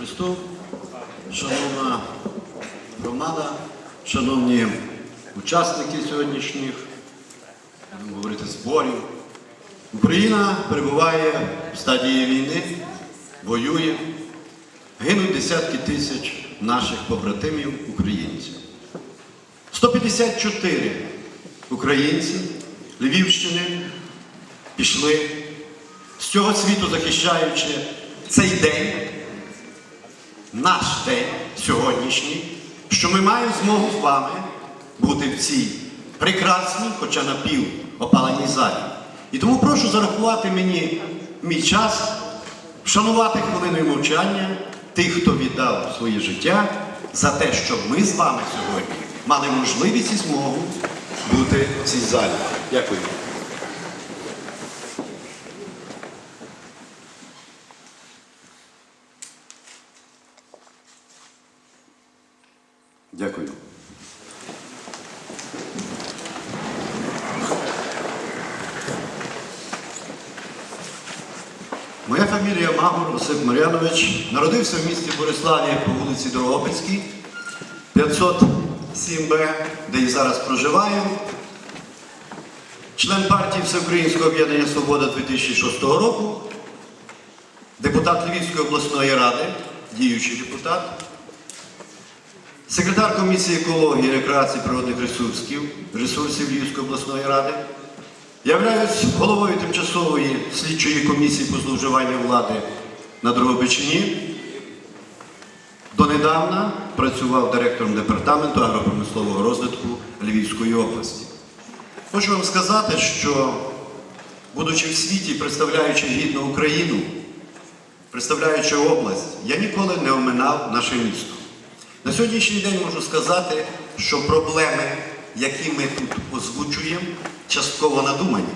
Христу, шановна громада, шановні учасники сьогоднішніх, будемо говорити, зборів. Україна перебуває в стадії війни, воює, гинуть десятки тисяч наших побратимів українців. 154 українці Львівщини пішли з цього світу, захищаючи цей день наш день сьогоднішній, що ми маємо змогу з вами бути в цій прекрасній, хоча напів опаленій залі. І тому прошу зарахувати мені мій час, вшанувати хвилиною мовчання тих, хто віддав своє життя за те, щоб ми з вами сьогодні мали можливість і змогу бути в цій залі. Дякую. Дякую. Моя фамілія Магур Осип Мар'янович. Народився в місті Бориславі по вулиці Дрогобицькій, 507Б, де і зараз проживаю. Член партії Всеукраїнського об'єднання Свобода 2006 року, депутат Львівської обласної ради, діючий депутат, секретар комісії екології, рекреації природних ресурсів, ресурсів Львівської обласної ради. Являюсь головою тимчасової слідчої комісії по зловживанню влади на Дрогобичині. Донедавна працював директором департаменту агропромислового розвитку Львівської області. Хочу вам сказати, що, будучи в світі, представляючи гідну Україну, представляючи область, я ніколи не оминав наше місто. На сьогоднішній день можу сказати, що проблеми, які ми тут озвучуємо, частково надумані.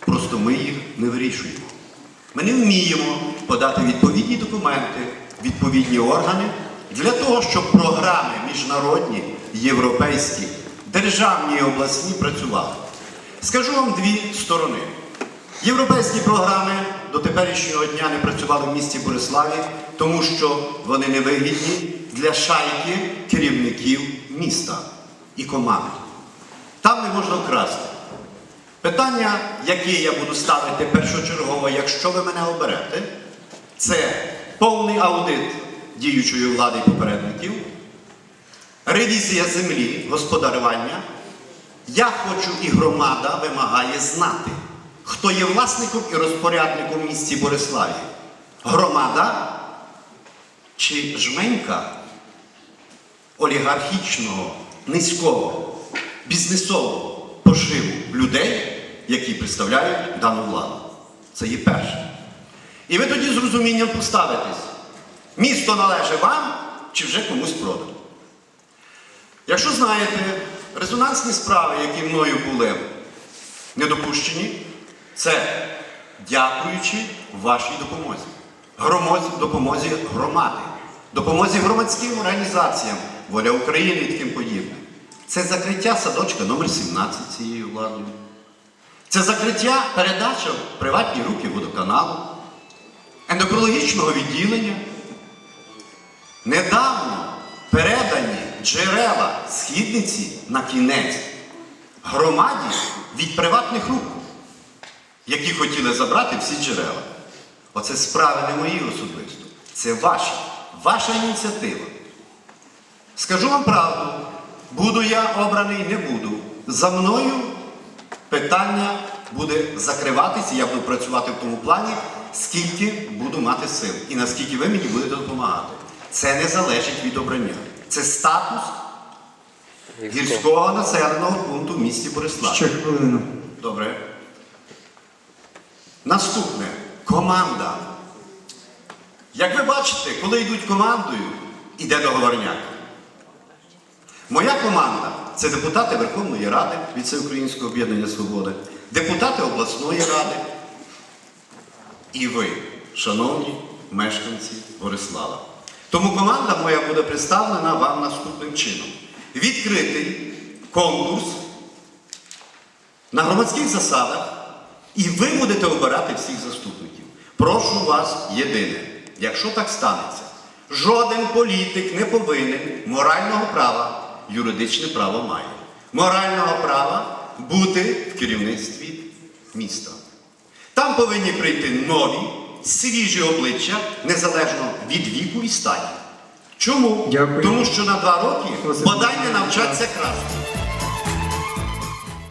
Просто ми їх не вирішуємо. Ми не вміємо подати відповідні документи, відповідні органи для того, щоб програми міжнародні, європейські, державні і обласні працювали. Скажу вам дві сторони. Європейські програми до теперішнього дня не працювали в місті Бориславі, тому що вони не вигідні для шайки керівників міста і команд. Там не можна вкрасти. Питання, яке я буду ставити першочергово, якщо ви мене оберете, це повний аудит діючої влади попередників, ревізія землі, господарювання. Я хочу і громада вимагає знати, хто є власником і розпорядником в місті Бориславі. Громада чи жменька олігархічного, низького, бізнесового пошиву людей, які представляють дану владу. Це є перше. І ви тоді з розумінням поставитесь, місто належить вам чи вже комусь продано. Якщо знаєте, резонансні справи, які мною були недопущені, це дякуючи вашій допомозі. Громозі, допомозі громади, допомозі громадським організаціям, воля України і таким подібне. Це закриття садочка номер 17 цією владою. Це закриття передача в приватні руки водоканалу, ендокрологічного відділення. Недавно передані джерела східниці на кінець громаді від приватних рук, які хотіли забрати всі джерела. Оце справи не мої особисто. Це ваші, ваша ініціатива. Скажу вам правду, буду я обраний, не буду. За мною питання буде закриватися, я буду працювати в тому плані, скільки буду мати сил і наскільки ви мені будете допомагати. Це не залежить від обрання. Це статус гірського населеного пункту в місті Борислав. Ще хвилину. Добре. Наступне команда. Як ви бачите, коли йдуть командою, іде договорняк. Моя команда це депутати Верховної Ради від Всеукраїнського об'єднання Свободи, депутати обласної ради і ви, шановні мешканці Борислава. Тому команда моя буде представлена вам наступним чином. Відкритий конкурс на громадських засадах, і ви будете обирати всіх заступників. Прошу вас єдине, якщо так станеться, Жоден політик не повинен морального права, юридичне право має. Морального права бути в керівництві міста. Там повинні прийти нові, свіжі обличчя, незалежно від віку і статі. Чому? Дякую. Тому що на два роки бодай не навчаться красти.